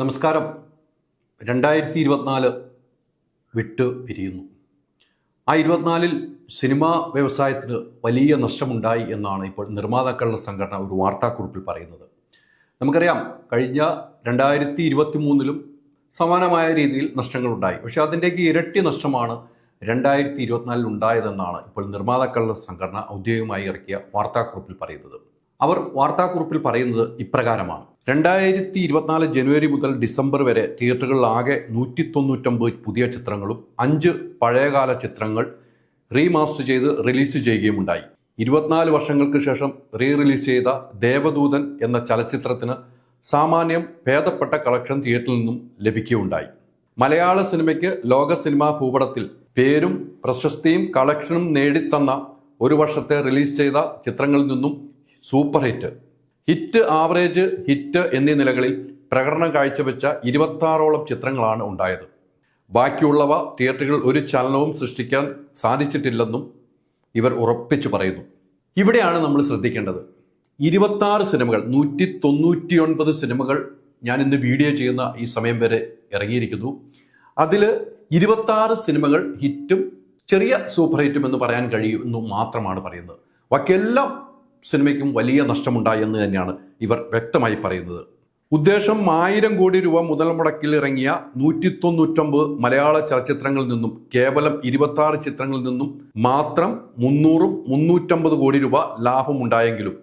നമസ്കാരം. രണ്ടായിരത്തി ഇരുപത്തിനാല് വിട്ടു പിരിയുന്നു. ആ ഇരുപത്തിനാലിൽ സിനിമാ വ്യവസായത്തിന് വലിയ നഷ്ടമുണ്ടായി എന്നാണ് ഇപ്പോൾ നിർമ്മാതാക്കളുടെ സംഘടന ഒരു വാർത്താക്കുറിപ്പിൽ പറയുന്നത്. നമുക്കറിയാം കഴിഞ്ഞ രണ്ടായിരത്തി ഇരുപത്തി മൂന്നിലും സമാനമായ രീതിയിൽ നഷ്ടങ്ങളുണ്ടായി. പക്ഷേ അതിന്റെയൊക്കെ ഇരട്ടി നഷ്ടമാണ് രണ്ടായിരത്തി ഇരുപത്തിനാലിൽ ഉണ്ടായതെന്നാണ് ഇപ്പോൾ നിർമ്മാതാക്കളുടെ സംഘടന ഔദ്യോഗികമായി ഇറക്കിയ വാർത്താക്കുറിപ്പിൽ പറയുന്നത്. അവർ വാർത്താക്കുറിപ്പിൽ പറയുന്നത് ഇപ്രകാരമാണ്. രണ്ടായിരത്തി ഇരുപത്തിനാല് ജനുവരി മുതൽ ഡിസംബർ വരെ തിയേറ്ററുകളിലാകെ നൂറ്റി തൊണ്ണൂറ്റൊമ്പത് പുതിയ ചിത്രങ്ങളും അഞ്ച് പഴയകാല ചിത്രങ്ങൾ റീമാസ്റ്റർ ചെയ്ത് റിലീസ് ചെയ്യുകയുമുണ്ടായി. ഇരുപത്തിനാല് വർഷങ്ങൾക്ക് ശേഷം റീ റിലീസ് ചെയ്ത ദേവദൂതൻ എന്ന ചലച്ചിത്രത്തിന് സാമാന്യം ഭേദപ്പെട്ട കളക്ഷൻ തിയേറ്ററിൽ നിന്നും ലഭിക്കുകയുണ്ടായി. മലയാള സിനിമയ്ക്ക് ലോക സിനിമാ ഭൂപടത്തിൽ പേരും പ്രശസ്തിയും കളക്ഷനും നേടിത്തന്ന ഒരു വർഷത്തെ റിലീസ് ചെയ്ത ചിത്രങ്ങളിൽ നിന്നും super hit. Hit average hit എന്നീ നിലകളിൽ പ്രകടനം കാഴ്ചവെച്ച ഇരുപത്താറോളം ചിത്രങ്ങളാണ് ഉണ്ടായത്. ബാക്കിയുള്ളവ തിയേറ്ററുകളിൽ ഒരു ചലനവും സൃഷ്ടിക്കാൻ സാധിച്ചിട്ടില്ലെന്നും ഇവർ ഉറപ്പിച്ചു പറയുന്നു. ഇവിടെയാണ് നമ്മൾ ശ്രദ്ധിക്കേണ്ടത്. ഇരുപത്താറ് സിനിമകൾ നൂറ്റി തൊണ്ണൂറ്റിയൊൻപത് സിനിമകൾ ഞാൻ ഇന്ന് വീഡിയോ ചെയ്യുന്ന ഈ സമയം വരെ ഇറങ്ങിയിരിക്കുന്നു. അതിൽ ഇരുപത്താറ് സിനിമകൾ ഹിറ്റും ചെറിയ സൂപ്പർ ഹിറ്റും എന്ന് പറയാൻ കഴിയുമെന്നു മാത്രമാണ് പറയുന്നത്. ബാക്കിയെല്ലാം സിനിമയ്ക്കും വലിയ നഷ്ടമുണ്ടായി എന്ന് തന്നെയാണ് ഇവർ വ്യക്തമായി പറയുന്നത്. ഉദ്ദേശം ആയിരം കോടി രൂപ മുതൽ മുടക്കിൽ ഇറങ്ങിയ നൂറ്റി തൊണ്ണൂറ്റൊമ്പത് മലയാള ചലച്ചിത്രങ്ങളിൽ നിന്നും കേവലം ഇരുപത്തി ആറ് ചിത്രങ്ങളിൽ നിന്നും മാത്രം മുന്നൂറും മുന്നൂറ്റമ്പത് കോടി രൂപ ലാഭമുണ്ടായെങ്കിലും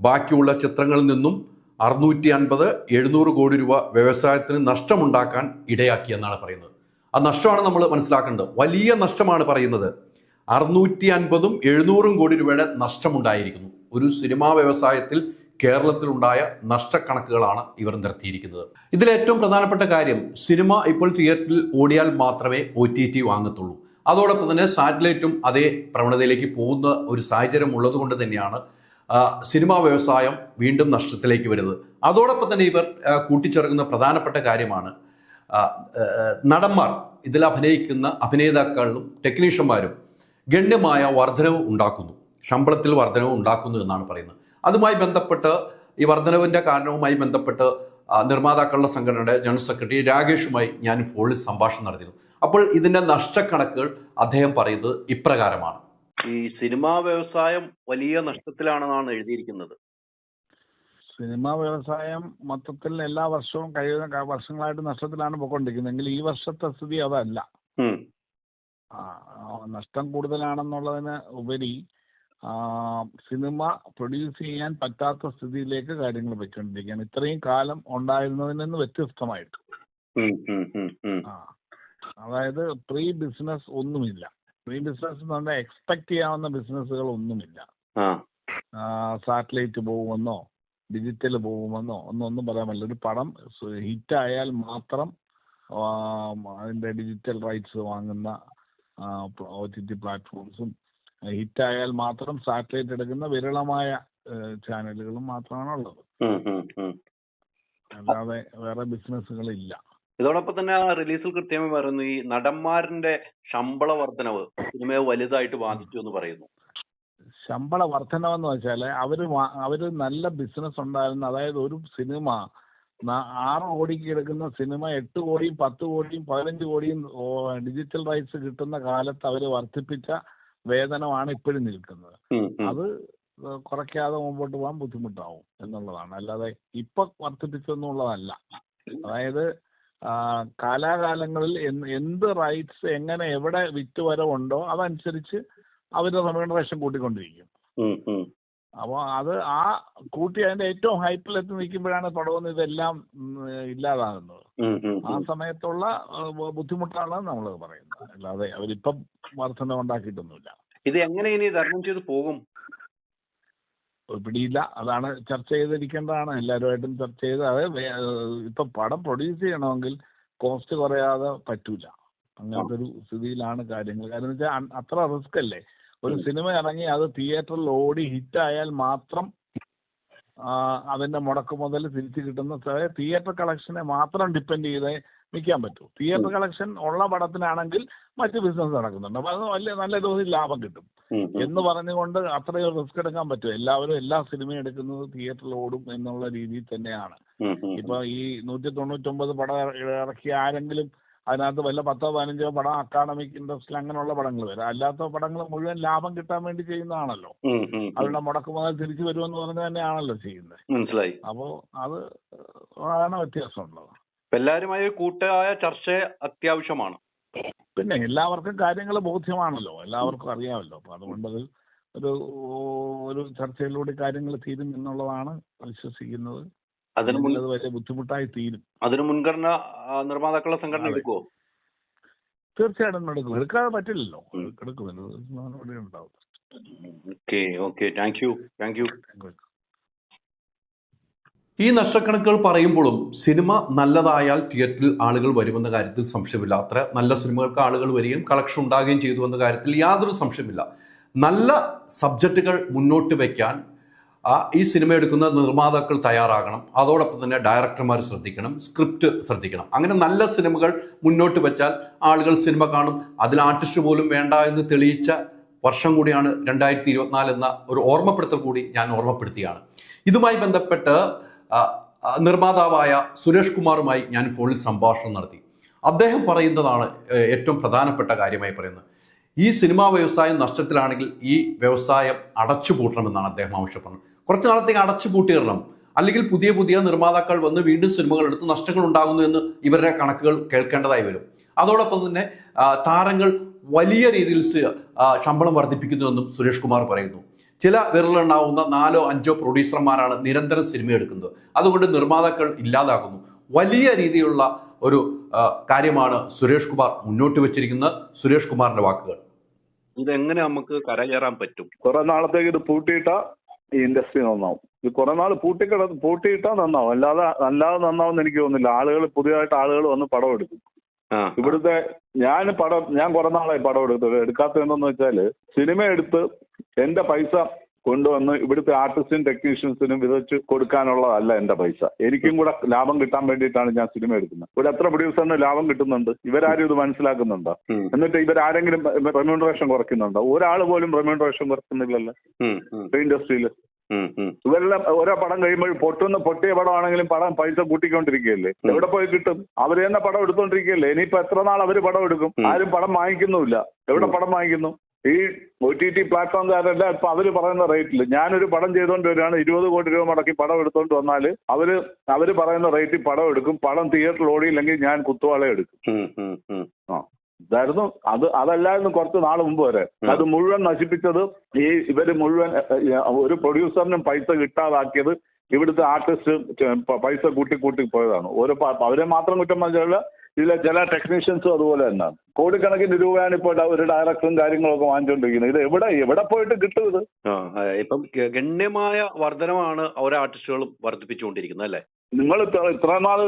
ബാക്കിയുള്ള ചിത്രങ്ങളിൽ നിന്നും അറുന്നൂറ്റി അൻപത് എഴുന്നൂറ് കോടി രൂപ വ്യവസായത്തിന് നഷ്ടമുണ്ടാക്കാൻ ഇടയാക്കിയെന്നാണ് പറയുന്നത്. ആ നഷ്ടമാണ് നമ്മൾ മനസ്സിലാക്കേണ്ടത്. വലിയ നഷ്ടമാണ് പറയുന്നത്. അറുന്നൂറ്റി അൻപതും എഴുന്നൂറും കോടി രൂപയുടെ നഷ്ടമുണ്ടായിരിക്കുന്നു. ഒരു സിനിമാ വ്യവസായത്തിൽ കേരളത്തിലുണ്ടായ നഷ്ടക്കണക്കുകളാണ് ഇവർ നിർത്തിയിരിക്കുന്നത്. ഇതിൽ ഏറ്റവും പ്രധാനപ്പെട്ട കാര്യം സിനിമ ഇപ്പോൾ തിയേറ്ററിൽ ഓടിയാൽ മാത്രമേ ഒ ടി ടി വാങ്ങത്തുള്ളൂ. അതോടൊപ്പം തന്നെ സാറ്റലൈറ്റും അതേ പ്രവണതയിലേക്ക് പോകുന്ന ഒരു സാഹചര്യം ഉള്ളതുകൊണ്ട് തന്നെയാണ് സിനിമാ വ്യവസായം വീണ്ടും നഷ്ടത്തിലേക്ക് വരുന്നത്. അതോടൊപ്പം തന്നെ ഇവർ കൂട്ടിച്ചേർക്കുന്ന പ്രധാനപ്പെട്ട കാര്യമാണ് നടന്മാർ ഇതിൽ അഭിനയിക്കുന്ന അഭിനേതാക്കളിലും ടെക്നീഷ്യന്മാരും ഗണ്യമായ വർധനവ് ഉണ്ടാക്കുന്നു. ശമ്പളത്തിൽ വർധനവ് ഉണ്ടാക്കുന്നു എന്നാണ് പറയുന്നത്. അതുമായി ബന്ധപ്പെട്ട് ഈ വർധനവിന്റെ കാരണവുമായി ബന്ധപ്പെട്ട് നിർമ്മാതാക്കളുടെ സംഘടനയുടെ ജനറൽ സെക്രട്ടറി രാകേഷുമായി ഞാൻ ഫോണിൽ സംഭാഷണം നടത്തിയിരുന്നു. അപ്പോൾ ഇതിന്റെ നഷ്ടക്കണക്കുകൾ അദ്ദേഹം പറയുന്നത് ഇപ്രകാരമാണ്. ഈ സിനിമാ വ്യവസായം വലിയ നഷ്ടത്തിലാണെന്നാണ് എഴുതിയിരിക്കുന്നത്. സിനിമാ വ്യവസായം മൊത്തത്തിൽ എല്ലാ വർഷവും കഴിയുന്ന വർഷങ്ങളായിട്ട് നഷ്ടത്തിലാണ് പോയിക്കൊണ്ടിരിക്കുന്നത്. എങ്കിൽ ഈ വർഷത്തെ സ്ഥിതി അതല്ല. നഷ്ടം കൂടുതലാണെന്നുള്ളതിന് ഉപരി സിനിമ പ്രൊഡ്യൂസ് ചെയ്യാൻ പറ്റാത്ത സ്ഥിതിയിലേക്ക് കാര്യങ്ങൾ വെച്ചുകൊണ്ടിരിക്കുകയാണ് ഇത്രയും കാലം ഉണ്ടായിരുന്നതിൽ നിന്ന് വ്യത്യസ്തമായിട്ട്. അതായത് പ്രീ ബിസിനസ് ഒന്നുമില്ല. പ്രീ ബിസിനസ് എന്ന് പറഞ്ഞാൽ എക്സ്പെക്ട് ചെയ്യാവുന്ന ബിസിനസ്സുകൾ ഒന്നുമില്ല. സാറ്റലൈറ്റ് പോകുമെന്നോ ഡിജിറ്റൽ പോകുമെന്നോ ഒന്നും ഒന്നും പറയാൻ പറ്റില്ല. ഒരു പടം ഹിറ്റ് ആയാൽ മാത്രം അതിന്റെ ഡിജിറ്റൽ റൈറ്റ്സ് വാങ്ങുന്ന ഒ ടി ടി പ്ലാറ്റ്ഫോംസും ഹിറ്റ് ആയാൽ മാത്രം സാറ്റലൈറ്റ് എടുക്കുന്ന വിരളമായ ചാനലുകളും മാത്രമാണ് ഉള്ളത് ഉം, ഉം, ഉം. അല്ലാതെ വേറെ ബിസിനസ്സുകളില്ല. ഇതോടൊപ്പം തന്നെ ആ റിലീസിൽ കൃത്യമായി പറയുന്നു ഈ നടന്മാരുടെ ശമ്പള വർധനവ് സിനിമയെ വലുതായിട്ട് ബാധിച്ചു എന്ന് പറയുന്നു. ശമ്പള വർധനവെന്ന് വെച്ചാൽ അവർ അവർ നല്ല ബിസിനസ് ഉണ്ടായിരുന്ന അതായത് ഒരു സിനിമ ആറ് കോടിക്ക് എടുക്കുന്ന സിനിമ എട്ട് കോടിയും പത്ത് കോടിയും പതിനഞ്ച് കോടിയും ഡിജിറ്റൽ റൈറ്റ്സ് കിട്ടുന്ന കാലത്ത് അവർ വർദ്ധിപ്പിച്ച വേതനമാണ് ഇപ്പോഴും നിൽക്കുന്നത്. അത് കുറയ്ക്കാതെ മുമ്പോട്ട് പോകാൻ ബുദ്ധിമുട്ടാവും എന്നുള്ളതാണ്. അല്ലാതെ ഇപ്പൊ വർദ്ധിപ്പിച്ചെന്നുള്ളതല്ല. അതായത് കാലാകാലങ്ങളിൽ എന്ത് റൈറ്റ്സ് എങ്ങനെ എവിടെ വിറ്റുവരവുണ്ടോ അതനുസരിച്ച് അവരുടെ റെമ്യൂണറേഷൻ കൂട്ടിക്കൊണ്ടിരിക്കും. അപ്പോൾ അത് ആ കൂട്ടി അതിന്റെ ഏറ്റവും ഹൈപ്പിൽ എത്തി നിൽക്കുമ്പോഴാണ് തുടങ്ങുന്ന ഇതെല്ലാം ഇല്ലാതാകുന്നത്. ആ സമയത്തുള്ള ബുദ്ധിമുട്ടാണ് നമ്മൾ പറയുന്നത്. അല്ലാതെ അവരിപ്പം വർധന ഉണ്ടാക്കിയിട്ടൊന്നുമില്ല ഇത് എങ്ങനെ ഇനി തരണം ചെയ്ത് പോകും? പിടിയില്ല. അതാണ് ചർച്ച ചെയ്തിരിക്കേണ്ടതാണ്. എല്ലാവരുമായിട്ടും ചർച്ച ചെയ്ത് അത് ഇപ്പൊ പടം പ്രൊഡ്യൂസ് ചെയ്യണമെങ്കിൽ കോസ്റ്റ് കുറയാതെ പറ്റൂല. അങ്ങനത്തെ ഒരു സ്ഥിതിയിലാണ് കാര്യങ്ങൾ. കാരണം വെച്ചാൽ അത്ര റിസ്ക് അല്ലേ? ഒരു സിനിമ ഇറങ്ങി അത് തിയേറ്ററിൽ ഓടി ഹിറ്റ് ആയാൽ മാത്രം അതിന്റെ മുടക്ക് മുതൽ തിരിച്ചു കിട്ടുന്ന തിയേറ്റർ കളക്ഷനെ മാത്രം ഡിപ്പെൻഡ് ചെയ്തേ നിൽക്കാൻ പറ്റും. തിയേറ്റർ കളക്ഷൻ ഉള്ള പടത്തിനാണെങ്കിൽ മറ്റ് ബിസിനസ് നടക്കുന്നുണ്ട്. അപ്പൊ അത് വലിയ നല്ല തോതിൽ ലാഭം കിട്ടും. എന്ന് പറഞ്ഞുകൊണ്ട് അത്രയും റിസ്ക് എടുക്കാൻ പറ്റും. എല്ലാവരും എല്ലാ സിനിമയും എടുക്കുന്നത് തിയേറ്ററിൽ ഓടും എന്നുള്ള രീതിയിൽ തന്നെയാണ്. ഇപ്പൊ ഈ നൂറ്റി തൊണ്ണൂറ്റൊമ്പത് പടം ഇറ- ഇറക്കിയ ആരെങ്കിലും അതിനകത്ത് വല്ല പത്തോ പതിനഞ്ചോ പടം അക്കാഡമിക് ഇൻട്രസ്റ്റിൽ അങ്ങനെയുള്ള പടങ്ങൾ വരാം. അല്ലാത്ത പടങ്ങൾ മുഴുവൻ ലാഭം കിട്ടാൻ വേണ്ടി ചെയ്യുന്നതാണല്ലോ. അവരുടെ മുടക്ക് മുതൽ തിരിച്ചു വരുമെന്ന് പറഞ്ഞ് തന്നെയാണല്ലോ ചെയ്യുന്നത്. അപ്പോ അത് അതാണ് വ്യത്യാസമുള്ളത് എല്ലാവരുമായി ഒരു കൂട്ടായ ചർച്ച അത്യാവശ്യമാണ്. പിന്നെ എല്ലാവർക്കും കാര്യങ്ങൾ ബോധ്യമാണല്ലോ. എല്ലാവർക്കും അറിയാമല്ലോ. അപ്പൊ അതുകൊണ്ട് അത് ഒരു ഒരു ചർച്ചയിലൂടെ കാര്യങ്ങൾ തീരും എന്നുള്ളതാണ് വിശ്വസിക്കുന്നത്. അതിനു അത് വലിയ ബുദ്ധിമുട്ടായി തീരും. അതിനു മുൻഗണന നിർമ്മാതാക്കളെ നിർമ്മാതാക്കളുടെ സംഘടന എടുക്കുമോ തീർച്ചയായിട്ടും എടുക്കും എടുക്കാതെ പറ്റില്ലല്ലോ. എടുക്കും ഉണ്ടാവും okay okay. Thank you. Thank you. ഈ നഷ്ടക്കണക്കുകൾ പറയുമ്പോഴും സിനിമ നല്ലതായാൽ തിയേറ്ററിൽ ആളുകൾ വരുമെന്ന കാര്യത്തിൽ സംശയമില്ല. അത്ര നല്ല സിനിമകൾക്ക് ആളുകൾ വരികയും കളക്ഷൻ ഉണ്ടാകുകയും ചെയ്തു എന്ന കാര്യത്തിൽ യാതൊരു സംശയമില്ല. നല്ല സബ്ജക്റ്റുകൾ മുന്നോട്ട് വയ്ക്കാൻ ഈ സിനിമ എടുക്കുന്ന നിർമ്മാതാക്കൾ തയ്യാറാകണം. അതോടൊപ്പം തന്നെ ഡയറക്ടർമാർ ശ്രദ്ധിക്കണം സ്ക്രിപ്റ്റ് ശ്രദ്ധിക്കണം. അങ്ങനെ നല്ല സിനിമകൾ മുന്നോട്ട് വെച്ചാൽ ആളുകൾ സിനിമ കാണും. അതിൽ ആർട്ടിസ്റ്റ് പോലും വേണ്ട എന്ന് തെളിയിച്ച വർഷം കൂടിയാണ് രണ്ടായിരത്തി ഇരുപത്തിനാല് എന്ന ഒരു ഓർമ്മപ്പെടുത്തൽ കൂടി ഞാൻ ഓർമ്മപ്പെടുത്തിയാണ്. ഇതുമായി ബന്ധപ്പെട്ട് നിർമ്മാതാവായ സുരേഷ് കുമാറുമായി ഞാൻ ഫോണിൽ സംഭാഷണം നടത്തി. അദ്ദേഹം പറയുന്നതാണ് ഏറ്റവും പ്രധാനപ്പെട്ട കാര്യമായി പറയുന്നത്. ഈ സിനിമാ വ്യവസായം നഷ്ടത്തിലാണെങ്കിൽ ഈ വ്യവസായം അടച്ചുപൂട്ടണമെന്നാണ് അദ്ദേഹം ആവശ്യപ്പെടുന്നത്. കുറച്ച് നാളത്തേക്ക് അടച്ചുപൂട്ടിയിടണം അല്ലെങ്കിൽ പുതിയ പുതിയ നിർമ്മാതാക്കൾ വന്ന് വീണ്ടും സിനിമകൾ എടുത്ത് നഷ്ടങ്ങൾ ഉണ്ടാകുന്നു എന്ന് ഇവരുടെ കണക്കുകൾ കേൾക്കേണ്ടതായി വരും. അതോടൊപ്പം തന്നെ താരങ്ങൾ വലിയ രീതിയിൽ ശമ്പളം വർദ്ധിപ്പിക്കുന്നുവെന്നും സുരേഷ് കുമാർ പറയുന്നു. ചില വിരലുണ്ടാവുന്ന നാലോ അഞ്ചോ പ്രൊഡ്യൂസർമാരാണ് നിരന്തരം സിനിമ എടുക്കുന്നത്. അതുകൊണ്ട് നിർമ്മാതാക്കൾ ഇല്ലാതാകുന്നു. വലിയ രീതിയിലുള്ള ഒരു കാര്യമാണ് സുരേഷ് കുമാർ മുന്നോട്ട് വെച്ചിരിക്കുന്നത്. സുരേഷ് കുമാറിന്റെ വാക്കുകൾ. ഇതെങ്ങനെ നമുക്ക് കരകയറാൻ പറ്റും? കുറെ നാളത്തേക്ക് ഇത് പൂട്ടിയിട്ട ഈ ഇൻഡസ്ട്രി നന്നാവും. ഇത് കുറെ നാൾ പൂട്ടിക്കിട പൂട്ടിയിട്ടാ നന്നാവും. അല്ലാതെ അല്ലാതെ നന്നാവും എനിക്ക് തോന്നുന്നില്ല. ആളുകൾ പുതിയതായിട്ട് ആളുകൾ വന്ന് പടം എടുക്കും. ആ. ഇവിടുത്തെ ഞാൻ പടം ഞാൻ കുറെ നാളായി പടം എടുത്തത് എടുക്കാത്ത എന്തെന്ന് വെച്ചാൽ സിനിമ എടുത്ത് എന്റെ പൈസ കൊണ്ടുവന്ന് ഇവിടുത്തെ ആർട്ടിസ്റ്റും ടെക്നീഷ്യൻസിനും വിതച്ച് കൊടുക്കാനുള്ളതല്ല എന്റെ പൈസ. എനിക്കും കൂടെ ലാഭം കിട്ടാൻ വേണ്ടിയിട്ടാണ് ഞാൻ സിനിമ എടുക്കുന്നത്. ഇവിടെ എത്ര പ്രൊഡ്യൂസറിന് ലാഭം കിട്ടുന്നുണ്ട്? ഇവരാരും ഇത് മനസ്സിലാക്കുന്നുണ്ടോ? എന്നിട്ട് ഇവരാരെങ്കിലും റെമ്യൂണറേഷൻ കുറയ്ക്കുന്നുണ്ടോ? ഒരാൾ പോലും റെമ്യൂണറേഷൻ കുറയ്ക്കുന്നില്ലല്ലോ. ഇൻഡസ്ട്രിയിൽ. ഇവരെല്ലാം ഓരോ പടം കഴിയുമ്പോൾ പൊട്ടുന്ന പൊട്ടിയ പടമാണെങ്കിലും പടം പൈസ കൂട്ടിക്കൊണ്ടിരിക്കുകയല്ലേ. എവിടെ പോയി കിട്ടും? അവർ തന്നെ പടം എടുത്തോണ്ടിരിക്കുകയല്ലേ? ഇനിയിപ്പോ എത്ര നാൾ അവർ പടം എടുക്കും? ആരും പടം വാങ്ങിക്കുന്നുമില്ല. എവിടെ പടം വാങ്ങിക്കുന്നു? ഈ ഒ ടി ടി പ്ലാറ്റ്ഫോംകാരെല്ലാം ഇപ്പൊ അവർ പറയുന്ന റേറ്റിൽ ഞാനൊരു പടം ചെയ്തുകൊണ്ട് വരികയാണ്. ഇരുപത് കോടി രൂപ മുടക്കി പടം എടുത്തോണ്ട് വന്നാൽ അവർ അവർ പറയുന്ന റേറ്റിൽ പടം എടുക്കും. പടം തിയേറ്ററിൽ ഓടിയില്ലെങ്കിൽ ഞാൻ കുത്തുവാള എടുക്കും. ആ. ഇതായിരുന്നു. അത് അതല്ലായിരുന്നു കുറച്ച് നാൾ മുമ്പ് വരെ. അത് മുഴുവൻ നശിപ്പിച്ചത് ഈ ഇവർ മുഴുവൻ ഒരു പ്രൊഡ്യൂസറിനും പൈസ കിട്ടാതാക്കിയത് ഇവിടുത്തെ ആർട്ടിസ്റ്റ് പൈസ കൂട്ടി കൂട്ടി പോയതാണ്. ഓരോ അവരെ മാത്രം കുറ്റം പറഞ്ഞാൽ ഇതിലെ ജല ടെക്നീഷ്യൻസും അതുപോലെ തന്നെയാണ് കോടിക്കണക്കിന് രൂപയാണ് ഇപ്പോൾ ഒരു ഡയറക്ടറും കാര്യങ്ങളൊക്കെ വാങ്ങിച്ചുകൊണ്ടിരിക്കുന്നത് ഇത് എവിടെ എവിടെ പോയിട്ട് കിട്ടും ഇത്? ഇപ്പം ഗണ്യമായ വർധനമാണ് ഓരോ ആർട്ടിസ്റ്റുകളും വർദ്ധിപ്പിച്ചുകൊണ്ടിരിക്കുന്നത് അല്ലേ? നിങ്ങൾ ഇത്ര ഇത്ര നാൾ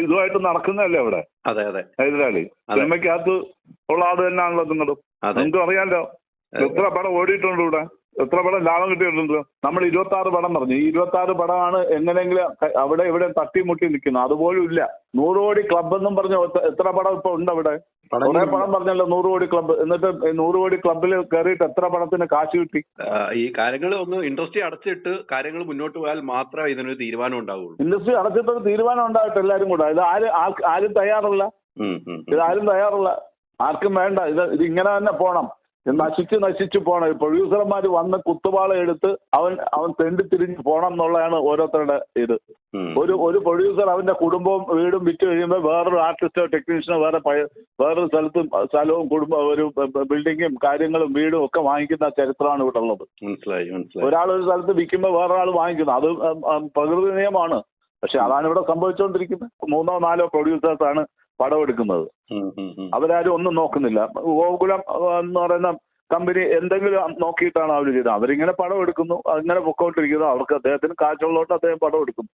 ഇതുമായിട്ട് നടക്കുന്നതല്ലേ അവിടെ? അതെ അതെ. അതെ. സിനിമയ്ക്കകത്ത് ഉള്ള ആൾ തന്നെയാണല്ലോ നിങ്ങളും. അതെ. നിങ്ങൾക്ക് അറിയാലോ എത്ര പടം ഓടിയിട്ടുണ്ട് ഇവിടെ? എത്ര പടം ലാഭം കിട്ടിയിട്ടുണ്ട് നമ്മൾ ഇരുപത്തി ആറ് പടം പറഞ്ഞു. ഈ ഇരുപത്തി ആറ് പടമാണ് എങ്ങനെയെങ്കിലും അവിടെ ഇവിടെ തട്ടിമുട്ടി നിൽക്കുന്നത്. അതുപോലും ഇല്ല. നൂറ് കോടി ക്ലബ് എന്നും പറഞ്ഞ എത്ര പടം ഇപ്പൊ ഉണ്ട് അവിടെ? കുറെ പടം പറഞ്ഞല്ലോ നൂറ് കോടി ക്ലബ് എന്നിട്ട് ഈ നൂറ് കോടി ക്ലബിൽ കയറിയിട്ട് എത്ര പടത്തിന് കാശ് കിട്ടി? ഈ കാര്യങ്ങൾ ഒന്ന് ഇൻഡസ്ട്രി അടച്ചിട്ട് കാര്യങ്ങൾ മുന്നോട്ട് പോയാൽ മാത്രമേ ഇതിനൊരു തീരുമാനം ഉണ്ടാവുള്ളൂ. ഇൻഡസ്ട്രി അടച്ചിട്ടൊരു തീരുമാനം ഉണ്ടായിട്ട് എല്ലാരും കൂടെ. ഇത് ആര് ആരും തയ്യാറല്ല. ഇത് ആരും തയ്യാറല്ല. ആർക്കും വേണ്ട. ഇത് ഇത് ഇങ്ങനെ തന്നെ പോണം. നശിച്ച് നശിച്ചു പോണം. പ്രൊഡ്യൂസർമാർ വന്ന് കുത്തുപാള എടുത്ത് അവൻ അവൻ തെണ്ടി തിരിഞ്ഞ് പോണം എന്നുള്ളതാണ് ഓരോരുത്തരുടെ ഇത്. ഒരു ഒരു പ്രൊഡ്യൂസർ അവന്റെ കുടുംബവും വീടും വിറ്റ് കഴിയുമ്പോൾ വേറൊരു ആർട്ടിസ്റ്റോ ടെക്നീഷ്യനോ വേറെ വേറൊരു സ്ഥലത്തും സ്ഥലവും കുടുംബ ഒരു ബിൽഡിങ്ങും കാര്യങ്ങളും വീടും ഒക്കെ വാങ്ങിക്കുന്ന ചരിത്രമാണ് ഇവിടെ ഉള്ളത്. മനസ്സിലായി മനസ്സിലായി. ഒരാൾ ഒരു സ്ഥലത്ത് വിൽക്കുമ്പോൾ വേറൊരാൾ വാങ്ങിക്കുന്നു. അത് പ്രകൃതി നിയമമാണ്. പക്ഷെ അതാണ് ഇവിടെ സംഭവിച്ചുകൊണ്ടിരിക്കുന്നത് മൂന്നോ നാലോ പ്രൊഡ്യൂസേഴ്സ് ആണ് പടം എടുക്കുന്നത്. ഉം, ഉം, ഉം. അവരാരും ഒന്നും നോക്കുന്നില്ല. ഗോകുലം എന്ന് പറയുന്ന കമ്പനി എന്തെങ്കിലും നോക്കിയിട്ടാണ് അവർ ചെയ്തത്. അവരിങ്ങനെ പടം എടുക്കുന്നു അങ്ങനെ പൊക്കോണ്ടിരിക്കുന്നു. അവർക്ക് അദ്ദേഹത്തിന് കാശുള്ളതുകൊണ്ട് അദ്ദേഹം പടം എടുക്കും.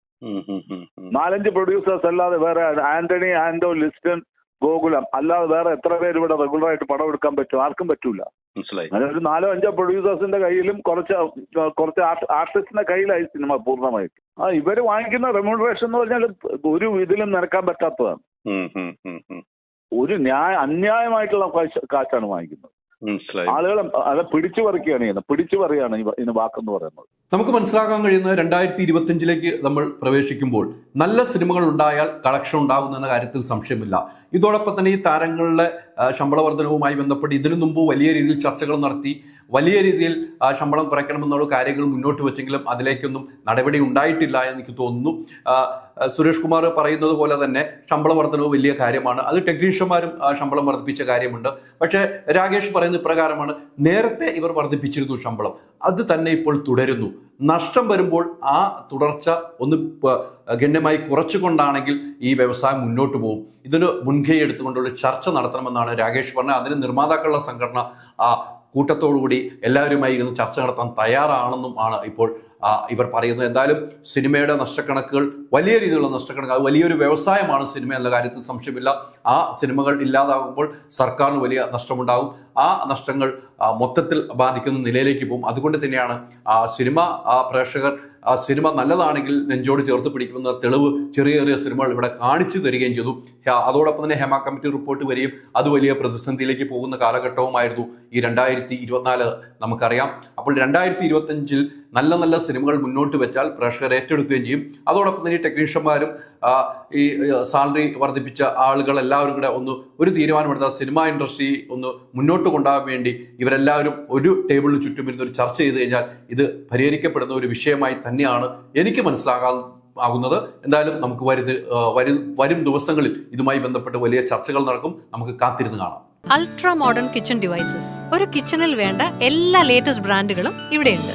നാലഞ്ച് പ്രൊഡ്യൂസേഴ്സ് അല്ലാതെ വേറെ ആന്റണി ആന്റോ ലിസ്റ്റൻ ഗോകുലം അല്ലാതെ വേറെ എത്ര പേര് ഇവിടെ റെഗുലർ ആയിട്ട് പടം എടുക്കാൻ പറ്റും? ആർക്കും പറ്റൂല. അങ്ങനെ ഒരു നാലോ അഞ്ചോ പ്രൊഡ്യൂസേഴ്സിന്റെ കയ്യിലും കുറച്ച് കുറച്ച് ആർട്ടിസ്റ്റിന്റെ കയ്യിലായി സിനിമ പൂർണമായിട്ട്. ആ ഇവർ വാങ്ങിക്കുന്ന റെമ്യൂണറേഷൻ എന്ന് പറഞ്ഞാൽ ഒരു ഇതിലും നിരക്കാൻ പറ്റാത്തതാണ്. ഒരു ന്യായ അന്യായമായിട്ടുള്ള കാശ് കാശാണ് വാങ്ങിക്കുന്നത്. ആളുകളെ ആളുകൾ അത് പിടിച്ചു പറിക്കുകയാണ് ചെയ്യുന്നത്. പിടിച്ചു പറയുകയാണ് ഇതിന് വാക്കെന്ന് പറയുന്നത്. നമുക്ക് മനസ്സിലാക്കാൻ കഴിയുന്ന രണ്ടായിരത്തി ഇരുപത്തിയഞ്ചിലേക്ക് നമ്മൾ പ്രവേശിക്കുമ്പോൾ നല്ല സിനിമകൾ ഉണ്ടായാൽ കളക്ഷൻ ഉണ്ടാകുന്ന എന്ന കാര്യത്തിൽ സംശയമില്ല. ഇതോടൊപ്പം തന്നെ ഈ താരങ്ങളുടെ ശമ്പള വർധനവുമായി ബന്ധപ്പെട്ട് ഇതിനു മുമ്പ് വലിയ രീതിയിൽ ചർച്ചകൾ നടത്തി വലിയ രീതിയിൽ ശമ്പളം കുറയ്ക്കണമെന്നുള്ള കാര്യങ്ങൾ മുന്നോട്ട് വെച്ചെങ്കിലും അതിലേക്കൊന്നും നടപടി ഉണ്ടായിട്ടില്ല എന്ന് എനിക്ക് തോന്നുന്നു. സുരേഷ് കുമാർ പറയുന്നത് പോലെ തന്നെ ശമ്പള വർധനവ് വലിയ കാര്യമാണ്. അത് ടെക്നീഷ്യന്മാരും ശമ്പളം വർദ്ധിപ്പിച്ച കാര്യമുണ്ട്. പക്ഷേ രാകേഷ് പറയുന്ന ഇപ്രകാരമാണ് നേരത്തെ ഇവർ വർദ്ധിപ്പിച്ചിരുന്നു ശമ്പളം. അത് തന്നെ ഇപ്പോൾ തുടരുന്നു. നഷ്ടം വരുമ്പോൾ ആ തുടർച്ച ഒന്ന് ഗണ്യമായി കുറച്ചുകൊണ്ടാണെങ്കിൽ ഈ വ്യവസായം മുന്നോട്ട് പോകും. ഇതിന് മുൻകൈ എടുത്തുകൊണ്ടുള്ള ചർച്ച നടത്തണമെന്നാണ് രാകേഷ് പറഞ്ഞത്. അതിന് നിർമ്മാതാക്കളുടെ സംഘടന കൂട്ടത്തോടുകൂടി എല്ലാവരുമായി ഇരുന്ന് ചർച്ച നടത്താൻ തയ്യാറാണെന്നും ആണ് ഇപ്പോൾ ഇവർ പറയുന്നത്. എന്തായാലും സിനിമയുടെ നഷ്ടക്കണക്കുകൾ വലിയ രീതിയിലുള്ള നഷ്ടക്കണക്ക് അത് വലിയൊരു വ്യവസായമാണ് സിനിമ എന്ന കാര്യത്തിൽ സംശയമില്ല. ആ സിനിമകൾ ഇല്ലാതാകുമ്പോൾ സർക്കാരിന് വലിയ നഷ്ടമുണ്ടാകും. ആ നഷ്ടങ്ങൾ മൊത്തത്തിൽ ബാധിക്കുന്ന നിലയിലേക്ക് പോകും. അതുകൊണ്ട് തന്നെയാണ് സിനിമ പ്രേക്ഷകർ ആ സിനിമ നല്ലതാണെങ്കിൽ നെഞ്ചോട് ചേർത്ത് പിടിക്കുമെന്ന തെളിവ് ചെറിയ ചെറിയ സിനിമകൾ ഇവിടെ കാണിച്ചു തരികയും ചെയ്തു. അതോടൊപ്പം തന്നെ ഹെമ കമ്മിറ്റി റിപ്പോർട്ട് വരികയും അത് വലിയ പ്രതിസന്ധിയിലേക്ക് പോകുന്ന കാലഘട്ടവുമായിരുന്നു ഈ രണ്ടായിരത്തി ഇരുപത്തിനാല് നമുക്കറിയാം. അപ്പോൾ രണ്ടായിരത്തി ഇരുപത്തഞ്ചിൽ നല്ല നല്ല സിനിമകൾ മുന്നോട്ട് വെച്ചാൽ പ്രേക്ഷകർ ഏറ്റെടുക്കുകയും ചെയ്യും. അതോടൊപ്പം തന്നെ ഈ ടെക്നീഷ്യന്മാരും ഈ സാലറി വർദ്ധിപ്പിച്ച ആളുകൾ എല്ലാവരും കൂടെ ഒന്ന് ഒരു തീരുമാനമെടുത്ത സിനിമ ഇൻഡസ്ട്രി ഒന്ന് മുന്നോട്ട് കൊണ്ടുപോകാൻ വേണ്ടി ഇവരെല്ലാവരും ഒരു ടേബിളിന് ചുറ്റും ഇരുന്ന് ഒരു ചർച്ച ചെയ്ത് കഴിഞ്ഞാൽ ഇത് പരിഹരിക്കപ്പെടുന്ന ഒരു വിഷയമായി തന്നെയാണ് എനിക്ക് മനസ്സിലാകാൻ ആകുന്നത്. എന്തായാലും നമുക്ക് വരുന്ന വരും വരും ദിവസങ്ങളിൽ ഇതുമായി ബന്ധപ്പെട്ട് വലിയ ചർച്ചകൾ നടക്കും. നമുക്ക് കാത്തിരുന്ന് കാണാം. അൾട്രാ മോഡേൺ കിച്ചൺ ഡിവൈസസ് ഒരു കിച്ചണിൽ വേണ്ട എല്ലാ ലേറ്റസ്റ്റ് ബ്രാൻഡുകളും ഇവിടെയുണ്ട്.